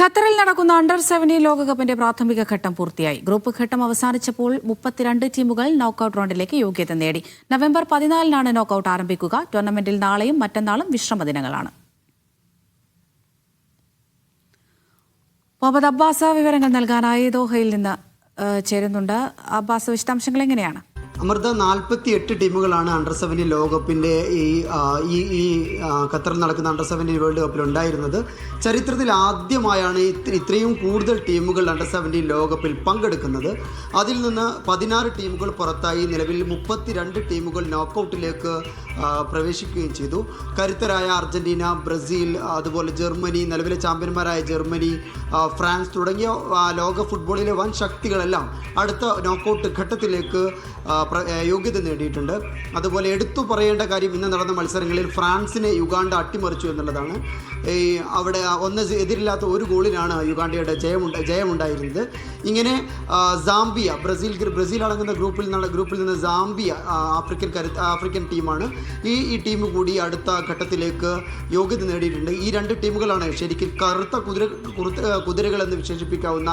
ഖത്തറിൽ നടക്കുന്ന under seventeen ലോകകപ്പിന്റെ പ്രാഥമിക ഘട്ടം പൂർത്തിയായി. ഗ്രൂപ്പ് ഘട്ടം അവസാനിച്ചപ്പോൾ മുപ്പത്തിരണ്ട് ടീമുകൾ നോക്കൌട്ട് റൗണ്ടിലേക്ക് യോഗ്യത നേടി. നവംബർ പതിനാലിനാണ് നോക്കൌട്ട് ആരംഭിക്കുക. ടൂർണമെന്റിൽ നാളെയും മറ്റന്നാളും വിശ്രമ ദിനങ്ങളാണ്. മുഹമ്മദ് അബ്ബാസ് വിവരങ്ങൾ നൽകാനായി ദോഹയിൽ നിന്ന് ചേരുന്നുണ്ട്. അബ്ബാസ് വിശദാംശങ്ങൾ എങ്ങനെയാണ്? അമൃത നാൽപ്പത്തി എട്ട് ടീമുകളാണ് അണ്ടർ സെവന്റീൻ ലോകകപ്പിന്റെ ഈ ഈ ഈ ഖത്തറിൽ നടക്കുന്ന അണ്ടർ സെവന്റീൻ വേൾഡ് കപ്പിൽ ഉണ്ടായിരുന്നത്. ചരിത്രത്തിൽ ആദ്യമായാണ് ഇത്രയും കൂടുതൽ ടീമുകൾ അണ്ടർ സെവന്റീൻ ലോകകപ്പിൽ പങ്കെടുക്കുന്നത്. അതിൽ നിന്ന് പതിനാറ് ടീമുകൾ പുറത്തായി. നിലവിൽ മുപ്പത്തിരണ്ട് ടീമുകൾ നോക്കൗട്ടിലേക്ക് പ്രവേശിക്കുകയും ചെയ്തു. കരുത്തരായ അർജന്റീന ബ്രസീൽ അതുപോലെ ജർമ്മനി നിലവിലെ ചാമ്പ്യന്മാരായ ജർമ്മനി ഫ്രാൻസ് തുടങ്ങിയ ലോക ഫുട്ബോളിലെ വൻ ശക്തികളെല്ലാം അടുത്ത നോക്കൗട്ട് ഘട്ടത്തിലേക്ക് യോഗ്യത നേടിയിട്ടുണ്ട്. അതുപോലെ എടുത്തു പറയേണ്ട കാര്യം ഇന്ന് നടന്ന മത്സരങ്ങളിൽ ഫ്രാൻസിനെ യുഗാണ്ട അട്ടിമറിച്ചു എന്നുള്ളതാണ്. ഈ അവിടെ ഒന്ന് എതിരില്ലാത്ത ഒരു ഗോളിനാണ് യുഗാണ്ടയുടെ ജയമുണ്ട ജയമുണ്ടായിരുന്നത്. ഇങ്ങനെ സാംബിയ ബ്രസീൽ ബ്രസീൽ അടങ്ങുന്ന ഗ്രൂപ്പിൽ നിന്നുള്ള ഗ്രൂപ്പിൽ നിന്ന് സാംബിയ ആഫ്രിക്കൻ കരു ആഫ്രിക്കൻ ടീമാണ്. ഈ ഈ ടീം കൂടി അടുത്ത ഘട്ടത്തിലേക്ക് യോഗ്യത നേടിയിട്ടുണ്ട്. ഈ രണ്ട് ടീമുകളാണ് ശരിക്കും കറുത്ത കുതിര കുതിരകൾ എന്ന് വിശേഷിപ്പിക്കാവുന്ന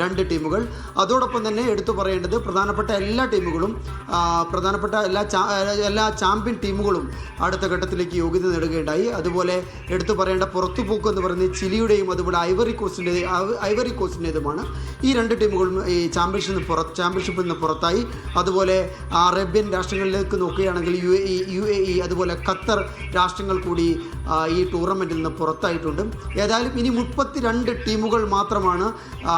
രണ്ട് ടീമുകൾ. അതോടൊപ്പം തന്നെ എടുത്തു പറയേണ്ടത് പ്രധാനപ്പെട്ട എല്ലാ ടീമുകളും പ്രധാനപ്പെട്ട എല്ലാ എല്ലാ ചാമ്പ്യൻ ടീമുകളും അടുത്ത ഘട്ടത്തിലേക്ക് യോഗ്യത നേടുകയുണ്ടായി. അതുപോലെ എടുത്തു പറയേണ്ട പുറത്തുപോക്ക് എന്ന് പറയുന്നത് ചിലിയുടെയും അതുപോലെ ഐവറി കോസ്റ്റിന്റെ ഐവറി കോസ്റ്റിന്റെതുമാണ്. ഈ രണ്ട് ടീമുകളും ഈ ചാമ്പ്യൻഷിപ്പിൽ നിന്ന് പുറ ചാമ്പ്യൻഷിപ്പിൽ നിന്ന് പുറത്തായി. അതുപോലെ അറേബ്യൻ രാഷ്ട്രങ്ങളിലേക്ക് നോക്കുകയാണെങ്കിൽ U A U A E അതുപോലെ ഖത്തർ രാഷ്ട്രങ്ങൾ കൂടി ഈ ടൂർണമെന്റിൽ നിന്ന് പുറത്തായിട്ടുണ്ട്. ഏതായാലും ഇനി മുപ്പത്തിരണ്ട് ടീമുകൾ മാത്രമാണ്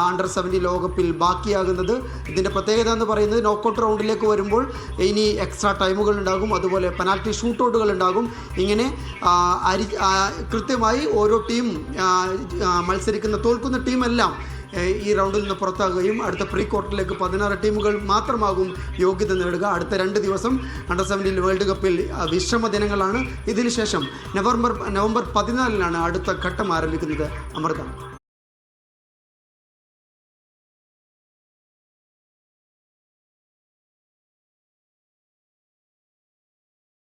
അണ്ടർ സെവന്റി ലോകകപ്പിൽ ബാക്കിയാകുന്നത്. ഇതിന്റെ പ്രത്യേകത എന്ന് പറയുന്നത് നോക്കൗട്ട് റൗണ്ടിലേക്ക് വരുമ്പോൾ ഇനി എക്സ്ട്രാ ടൈമുകൾ ഉണ്ടാകും. അതുപോലെ പെനാൽറ്റി ഷൂട്ടൗട്ടുകൾ ഉണ്ടാകും. ഇങ്ങനെ അരി കൃത്യമായി ഓരോ ടീം മത്സരിക്കുന്ന തോൽക്കുന്ന ടീമെല്ലാം ഈ റൗണ്ടിൽ നിന്ന് പുറത്താകുകയും അടുത്ത പ്രീ ക്വാർട്ടറിലേക്ക് പതിനാറ് ടീമുകൾ മാത്രമാകും യോഗ്യത നേടുക. അടുത്ത രണ്ട് ദിവസം അണ്ടർ സെവന്റീൻ വേൾഡ് കപ്പിൽ വിശ്രമ ദിനങ്ങളാണ്. ഇതിനുശേഷം നവംബർ നവംബർ പതിനാലിനാണ് അടുത്ത ഘട്ടം ആരംഭിക്കുന്നത്. അമൃത.